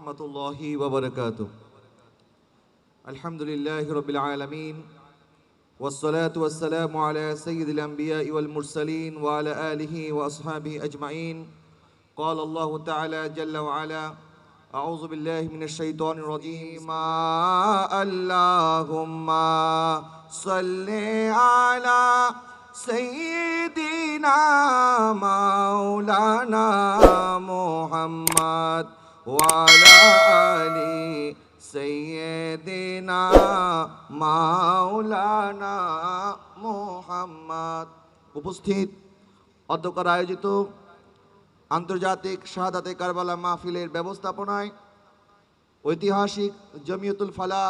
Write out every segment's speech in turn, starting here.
ورحمة الله وبركاته. الحمد لله رب العالمين والصلاة والسلام على سيد الأنبياء والمرسلين وعلى آله وأصحابه أجمعين. قال الله تعالى جل وعلا أعوذ بالله من الشيطان الرجيم. اللهم صل على سيدنا مولانا محمد وعلى آل سيدنا মাওলানা মোহাম্মদ উপস্থিত অধ্যকার আয়োজিত আন্তর্জাতিক শাহাদাতে কারবালা মাহফিলের ব্যবস্থাপনায় ঐতিহাসিক জমিয়তুল ফালা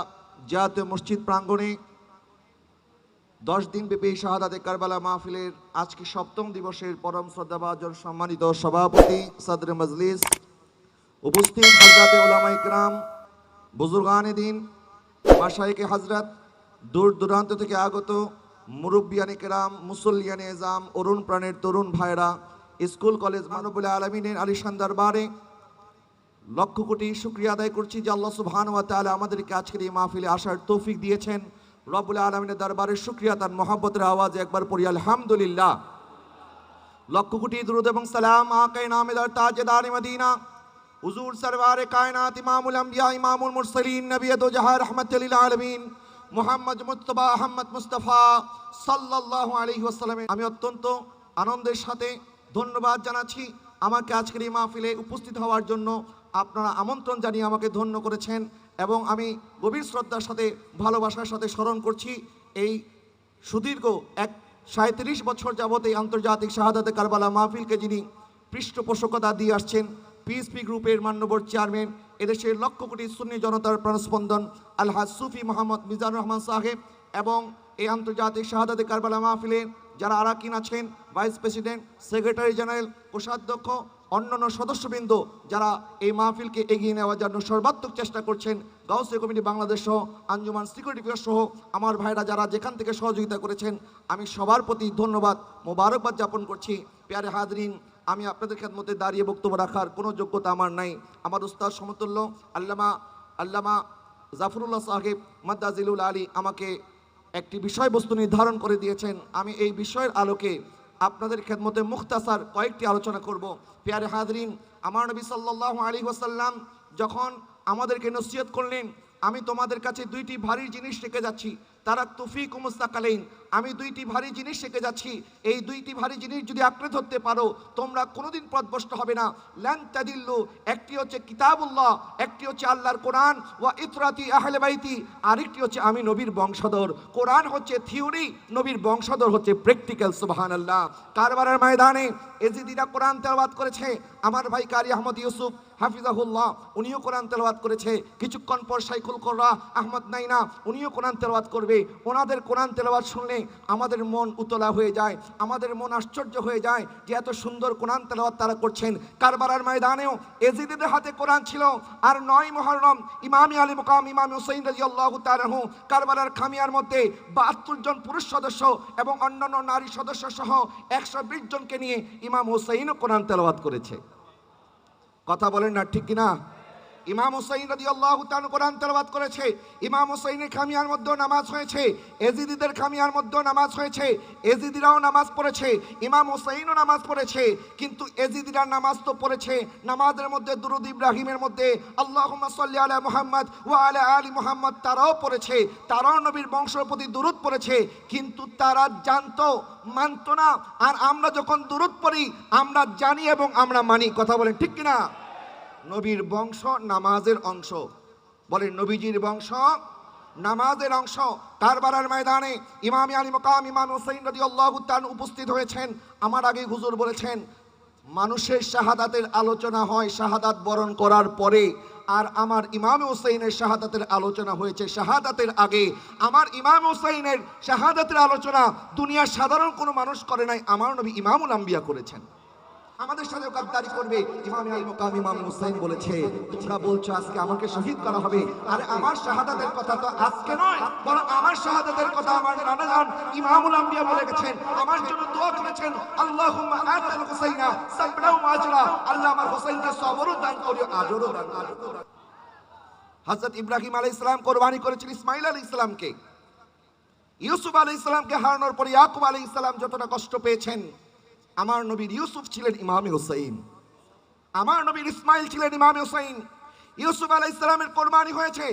জাতীয় মসজিদ প্রাঙ্গণে দশ দিন ব্যাপী শাহাদাতে কারবালা মাহফিলের আজকে সপ্তম দিবসের পরম শ্রদ্ধাভাজন সম্মানিত সভাপতি সদর মজলিস উপস্থিত হজরত ওলামা ইকরাম বুজুর্গানে দিন মাসাইকে হজরত দূর দূরান্ত থেকে আগত মুরব্বিয়ান কেরাম, মুসল্লিয়ান এজাম, অরুণ প্রাণের তরুণ ভাইরা স্কুল, কলেজ মানবুল আলমিনের আলিশান দরবারে লক্ষ কোটি শুক্রিয়া আদায় করছি যে আল্লাহ সুবহান ওয়া তাআলা আমাদেরকে আজকের এই মাহফিলে আসার তৌফিক দিয়েছেন। রব্বুল আলমিনের দরবারে শুক্রিয়া, তার মহাব্বতের আওয়াজে একবার পড়ি, আলহামদুলিল্লাহ। লক্ষ কোটি দুরুদ এবং সালাম আকাই নামেদার তাজদার মদিনা। হুজুর সরওয়ারে কায়নাত ইমামুল আম্বিয়া, ইমামুল মুরসালিন, নবী দো জাহান রহমাতুল আলামিন, মুহাম্মদ মুস্তাফা আহমদ মুস্তাফা সাল্লাল্লাহু আলাইহি ওয়াসাল্লামে আমি অত্যন্ত আনন্দের সাথে ধন্যবাদ জানাচ্ছি আমাকে আজকের এই মাহফিলে উপস্থিত হওয়ার জন্য। আপনারা আমন্ত্রণ জানিয়ে আমাকে ধন্য করেছেন এবং আমি গভীর শ্রদ্ধার সাথে, ভালোবাসার সাথে স্মরণ করছি এই সুদীর্ঘ এক সাঁত্রিশ বছর যাবত এই আন্তর্জাতিক শাহাদাতে কারবালা মাহফিলকে যিনি পৃষ্ঠপোষকতা দিয়ে আসছেন পিএসপি গ্রুপের মান্যবর চেয়ারম্যান এদেশের লক্ষ কোটি সুন্নি জনতার প্রাণস্পন্দন আলহাজ সুফি মোহাম্মদ মিজানুর রহমান সাহেব এবং এই আন্তর্জাতিক শাহাদাতে কারবালা মাহফিলে যারা আরাকিন আছেন, ভাইস প্রেসিডেন্ট, সেক্রেটারি জেনারেল, কোষাধ্যক্ষ অন্যান্য সদস্যবৃন্দ যারা এই মাহফিলকে এগিয়ে নেওয়ার জন্য সর্বাত্মক চেষ্টা করছেন গাউসে কমিটি বাংলাদেশ সহ, আঞ্জুমান সিকিউরিটি ফোর্স সহ, আমার ভাইরা যারা যেখান থেকে সহযোগিতা করেছেন, আমি সবার প্রতি ধন্যবাদ, মোবারকবাদ যাপন করছি। পেয়ারে হাজরিন, আমি আপনাদের মধ্যে দাঁড়িয়ে বক্তব্য রাখার কোনো যোগ্যতা আমার নাই। আমার উস্তাদ সমতুল্য, আল্লামা আল্লামা জাফরুল্লাহ সাহেব মাদ্দাজিলুল আলী আমাকে একটি বিষয়বস্তু নির্ধারণ করে দিয়েছেন। আমি এই বিষয়ের আলোকে আপনাদের খেদমতে মুখতাসার কয়েকটি আলোচনা করব। পেয়ারে হাজরিন, আমার নবী সাল্লাহ আলী ওয়াসাল্লাম যখন আমাদেরকে নসিহত করলেন আমি তোমাদের কাছে দুইটি ভারী জিনিস রেখে যাচ্ছি। তারা তুফিক মুস্তাকালীন। আমি দুইটি ভারী জিনিস রেখে যাচ্ছি। এই দুইটি ভারী জিনিস যদি আঁকড়ে ধরতে পারো, তোমরা কোনোদিন পথভ্রষ্ট হবে না। ল্যান তাদিল্লু, একটি হচ্ছে কিতাবুল্লাহ, একটি হচ্ছে আল্লাহর কোরআন, ওয়া ইতরাতি আহলে বাইতি, আরেকটি হচ্ছে আমি নবীর বংশধর। কোরআন হচ্ছে থিওরি, নবীর বংশধর হচ্ছে প্র্যাকটিক্যাল সুবাহান আল্লাহ কারবারের ময়দানে এজিদিরা কোরআন তেলাওয়াত করেছে। আমার ভাই কারি আহমদ ইউসুফ হাফিজাহুল্লাহ, উনিও কোরআন তেলাওয়াত করেছে। কিছুক্ষণ পর সাইকুল কররা, আহমদ নাইনা, উনিও কোরআন তেলাওয়াত করবে। ওনাদের কোরআন তেলাওয়াত শুনলে আমাদের মন উতলা হয়ে যায়, আমাদের মন আশ্চর্য হয়ে যায় যে এত সুন্দর কোরআন তেলাওয়াত তারা করছেন। কারবারার ময়দানেও এজিদের হাতে কোরআন ছিল। আর নয় মহরম, ইমামি আলী মুকাম, ইমাম হুসাইন রাজি আল্লাহ তারাহু কারবারার খামিয়ার মধ্যে বাহাত্তর জন পুরুষ সদস্য এবং অন্যান্য নারী সদস্য সহ একশো বিশ জনকে নিয়ে ইমাম হুসাইনও কোরআন তেলাওয়াত করেছে। কথা বলেন না ঠিক কিনা? ইমাম হুসাইন রাজি আল্লাহ কোরআন তেলাওয়াত করেছে। ইমাম হুসাইনের খামিয়ার মধ্যেও নামাজ হয়েছে। এজিদিদের খামিয়ার মধ্যেও নামাজ হয়েছে। এজিদিরাও নামাজ পড়েছে। ইমাম হুসাইনও নামাজ পড়েছে। কিন্তু এজিদিরা নামাজ তো পড়েছে। নামাজের মধ্যে দুরুদ ইব্রাহিমের মধ্যে আল্লাহ সাল্লি আলা মোহাম্মদ ওয়া আলা আলী মোহাম্মদ তারাও পড়েছে। তারাও নবীর বংশের প্রতি দুরুদ পড়েছে। কিন্তু তারা জানতো, মানতো না। আর আমরা যখন দুরুদ পড়ি, আমরা জানি এবং আমরা মানি। কথা বলেন ঠিক কিনা? নবীর বংশ নামাজের অংশ। বলেন, নবীজির বংশ নামাজের অংশ। কারবারার ময়দানে ইমামি আলী মকাম ইমাম হুসাইন রদি আল্লাহ উপস্থিত হয়েছেন। আমার আগে হুজুর বলেছেন, মানুষের শাহাদাতের আলোচনা হয় শাহাদাত বরণ করার পরে, আর আমার ইমাম হুসাইনের শাহাদাতের আলোচনা হয়েছে শাহাদাতের আগে। আমার ইমাম হুসাইনের শাহাদাতের আলোচনা দুনিয়ার সাধারণ কোনো মানুষ করে নাই, আমার নবী ইমামুল আম্বিয়া করেছেন। আমাদের সাথে গাদ্দারি করবে। ইমাম আল মুকাম ইমাম হুসাইন বলেছে, তোমরা বলছো আজকে আমাকে শহীদ করা হবে। আর আমার শাহাদাতের কথা তো আজকে নয়, বরং আমার শাহাদাতের কথা আমার নানা জান ইমামুল আম্বিয়া বলে গেছেন। আমার জন্য দোয়া করেছেন, আল্লাহুম্মা আতাল হুসাইনা সাবরাও মাজরা। আল্লাহ আমার হুসাইনকে সবরও দান করিও, আজরও দান করিও। হজরত ইব্রাহিম আলাই ইসলাম কোরবানি করেছেন ইসমাইল আলী ইসলামকে ইউসুফ আলী ইসলামকে হারানোর পরে ইয়াকুব আলী ইসলাম যতটা কষ্ট পেয়েছেন আমার নবীর ইউসুফ ছিলেন ইমামে হুসাইন। আমার নবীর ইসমাইল ছিলেন ইমামে হুসাইন। ইউসুফ আলাহ ইসলামের কোরবানি হয়েছে।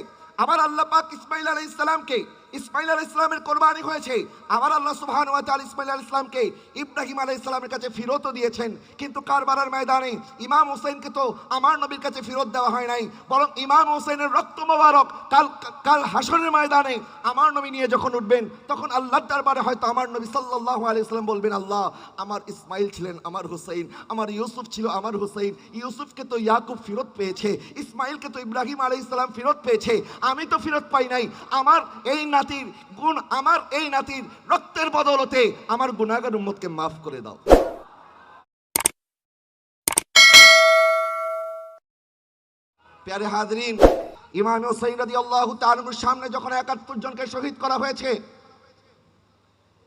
আবার আল্লাহ পাক ইসমাইল আলাহ ইসলামকে ইসমাইল আলাই ইসলামের কোরবানি হয়েছে। আবার আল্লাহ সুবহান ওয়া তাআলা ইসমাইল আলাই ইসলামকে ইব্রাহিম আলাই ইসলামের কাছে ফিরতও দিয়েছেন, কিন্তু কারবারার ময়দানে ইমাম হোসেনকে তো আমার নবীর কাছে ফেরত দেওয়া হয় নাই, বরং ইমাম হোসেনের রক্ত মোবারক কাল কাল হাসনের ময়দানে আমার নবী নিয়ে যখন উঠবেন, তখন আল্লাহর দরবারে হয়তো আমার নবী সাল্লাল্লাহু আলাইহি সাল্লাম বলবেন, আল্লাহ, আমার ইসমাইল ছিলেন আমার হুসাইন, আমার ইউসুফ ছিল আমার হুসাইন, ইউসুফকে তো ইয়াকুব ফিরত পেয়েছে, ইসমাইলকে তো ইব্রাহিম আলাইহিস সালাম ফেরত পেয়েছে, আমি তো ফেরত পাই নাই, আমার এই নাতির গুণ আমার, এই নাতির রক্তের বদলতে আমার গুনাহগার উম্মতকে মাফ করে দাও। প্যারে হাজরিন, ইমাম সামনে যখন একাত্তর জনকে শহীদ করা হয়েছে,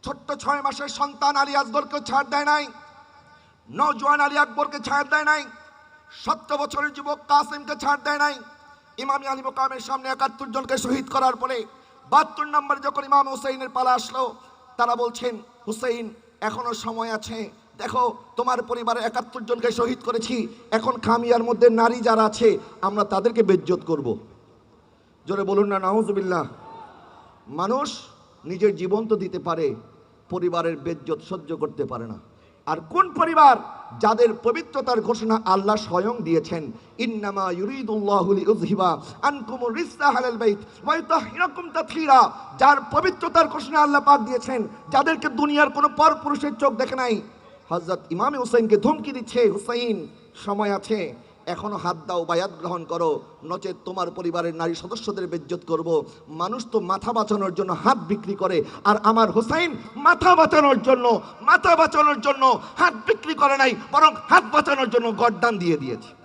ছোট্ট ছয় মাসের সন্তান আলী আসগরকে ছাড় দেয় নাই নজওয়ান আলী আকবরকে ছাড় দেয় নাই, সত্তর বছরের যুবক কাসিমকে ছাড় দেয় নাই, ইমামি আলী মোকামের সামনে একাত্তর জনকে শহীদ করার পরে বাহাত্তর নম্বর যখন ইমাম হুসেইনের পালা আসলো, তারা বলছেন, হুসেইন, এখনও সময় আছে। দেখো, তোমার পরিবারে একাত্তর জনকে শহীদ করেছি। এখন খামিয়ার মধ্যে নারী যারা আছে, আমরা তাদেরকে বেজ্জত করব। জোরে বলুন না, নাউজুবিল্লাহ। মানুষ নিজের জীবন তো দিতে পারে, পরিবারের বেজ্জত সহ্য করতে পারে না। আর কোন পরিবার যাদের পবিত্রতার ঘোষণা আল্লাহ স্বয়ং দিয়েছেন। ইন্নামা ইউরিদুল্লাহুল ইউযহিবা আনকুম রিসা আলাল বাইত ওয়া ইউতাহহিরাকুম তাতহীরা যার পবিত্রতার ঘোষণা আল্লাহ পাক দিয়েছেন, যাদেরকে দুনিয়ার কোনো পরপুরুষের চোখ দেখে নাই। হযরত ইমাম হুসাইনকে ধমকি দিচ্ছে, হুসাইন, সময় আছে। এখনও হাত দাও বায়াত গ্রহণ করো, নচেত তোমার পরিবারের নারী সদস্যদের বেজ্জত করব। মানুষ তো মাথা বাঁচানোর জন্য হাত বিক্রি করে, আর আমার হোসাইন মাথা বাঁচানোর জন্য, মাথা বাঁচানোর জন্য হাত বিক্রি করে নাই, বরং হাত বাঁচানোর জন্য গড্ডান দিয়ে দিয়েছে।